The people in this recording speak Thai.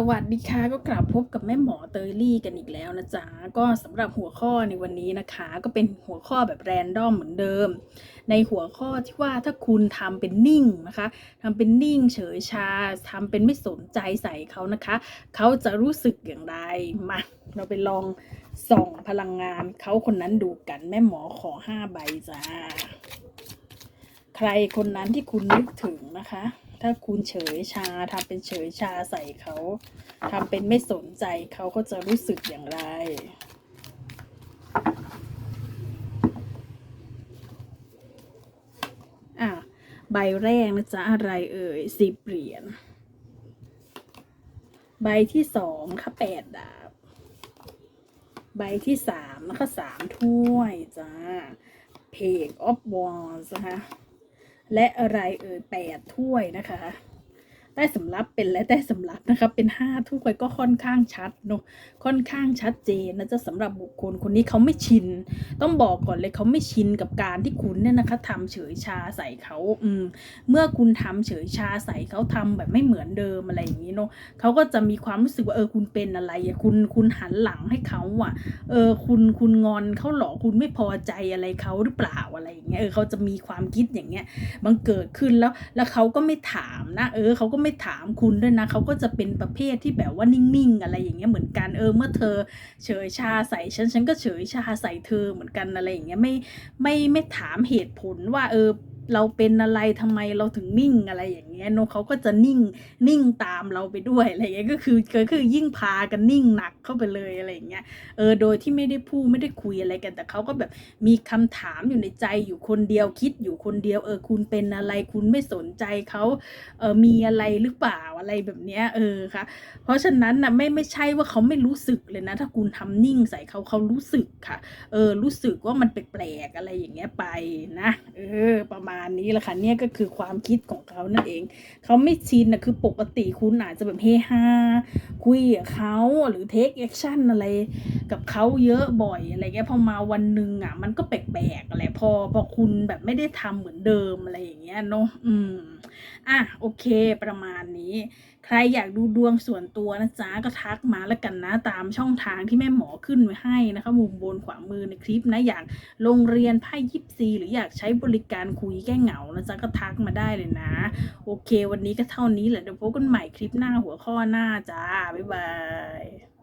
สวัสดีค่ะก็กลับพบกับแม่หมอเตยลี่กันอีกแล้วนะจ๊ะก็สำหรับหัวข้อในวันนี้นะคะ ก็เป็นหัวข้อแบบแรนดอมเหมือนเดิม ในหัวข้อที่ว่าถ้าคุณทำเป็นนิ่งนะคะทำเป็นนิ่งเฉยชาทำเป็นไม่สนใจใส่เขานะคะ เขาจะรู้สึกอย่างไรมาเราไปลองส่องพลังงานเขาคนนั้นดูกันแม่หมอขอห้าใบจ้า ใครคนนั้นที่คุณนึกถึงนะคะ ถ้าคุณเฉยชาทำเป็นเฉยชาใส่เขาทำเป็นไม่สนใจเขาก็จะรู้สึกอย่างไรอะใบแรกนะจ๊ะอะไรเอ่ยสิบเหรียญใบที่สองนะคะแปดดาบ ใบที่สามนะคะสามถ้วยจ้าเพกออฟวอลนะคะ และอะไรเอ่ยแปดถ้วยนะคะ ใต้สำรับเป็นและใต้สำรับนะคะเป็นห้าถ้วยก็ค่อนข้างชัดเนอะค่อนข้างชัดเจนนะจะสำหรับบุคคลคนนี้เขาไม่ชิน ต้องบอกก่อนเลยเขาไม่ชินกับการที่คุณเนี่ยนะคะทำเฉยชาใส่เขาอืมเมื่อคุณทำเฉยชาใส่เขาทำแบบไม่เหมือนเดิมอะไรอย่างนี้เนอะเขาก็จะมีความรู้สึกว่าเออคุณเป็นอะไรอะคุณคุณหันหลังให้เขาอะเออคุณคุณงอนเขาหรอคุณไม่พอใจอะไรเขาหรือเปล่าอะไรอย่างเงี้ยเออเขาจะมีความคิดอย่างเงี้ยมันเกิดขึ้นแล้วแล้วเขาก็ไม่ถามนะ เออเขาก็ไไม่ถามคุณด้วยนะเขาก็จะเป็นประเภทที่แบบว่านิ่งๆ อะไรอย่างเงี้ยเหมือนกันเออเมื่อเธอเฉยชาใส่ฉันฉันก็เฉยชาใส่เธอเหมือนกันอะไรอย่างเงี้ยไม่ไม่ไม่ถามเหตุผลว่าเออ เราเป็นอะไรทำไมเราถึงนิ่งอะไรอย่างเงี้ยนเขาก็จะนิ่งนิ่งตามเราไปด้วยอะไรเงี้ยก็คือก็คือยิ่งพากันนิ่งหนักเข้าไปเลยอะไรอย่างเงี้ยเออโดยที่ไม่ได้พูดไม่ได้คุยอะไรกันแต่เขาก็แบบมีคำถามอยู่ในใจอยู่คนเดียวคิดอยู่คนเดียวเออคุณเป็นอะไรคุณไม่สนใจเขาเออมีอะไรหรือเปล่าอะไรแบบเนี้ยเออค่ะ เพราะฉะนั้นนะไม่ไม่ใช่ว่าเขาไม่รู้สึกเลยนะ ถ้าคุณทำนิ่งใส่เขาเขารู้สึกค่ะ เออรู้สึกว่ามันแปลกๆอะไรอย่างเงี้ยไปนะ เออประมาณนี้แหละค่ะเนี่ยก็คือความคิดของเขานั่นเอง เขาไม่ชินนะคือปกติคุณอาจจะแบบเฮฮาคุยกับเขาหรือเทคแอคชั่นอะไรกับเขาเยอะบ่อยอะไรเงี้ยพอมาวันหนึ่งอะ มันก็แปลกๆอะไรพอพอคุณแบบไม่ได้ทำเหมือนเดิมอะไรอย่างเงี้ยเนาะอืม อะโอเคประมาณนี้ ใครอยากดูดวงส่วนตัวนะจ๊ะก็ทักมาแล้วกันนะ ตามช่องทางที่แม่หมอขึ้นไว้ให้นะคะ มุมบนขวามือในคลิปนะอยากลงเรียนไพ่ยิปซีหรืออยากใช้บริการคุยแก้เหงานะจ๊ะก็ทักมาได้เลยนะ โอเค วันนี้ก็เท่านี้แหละเดี๋ยวพบกันใหม่คลิปหน้าหัวข้อหน้าจ้าบ๊ายบาย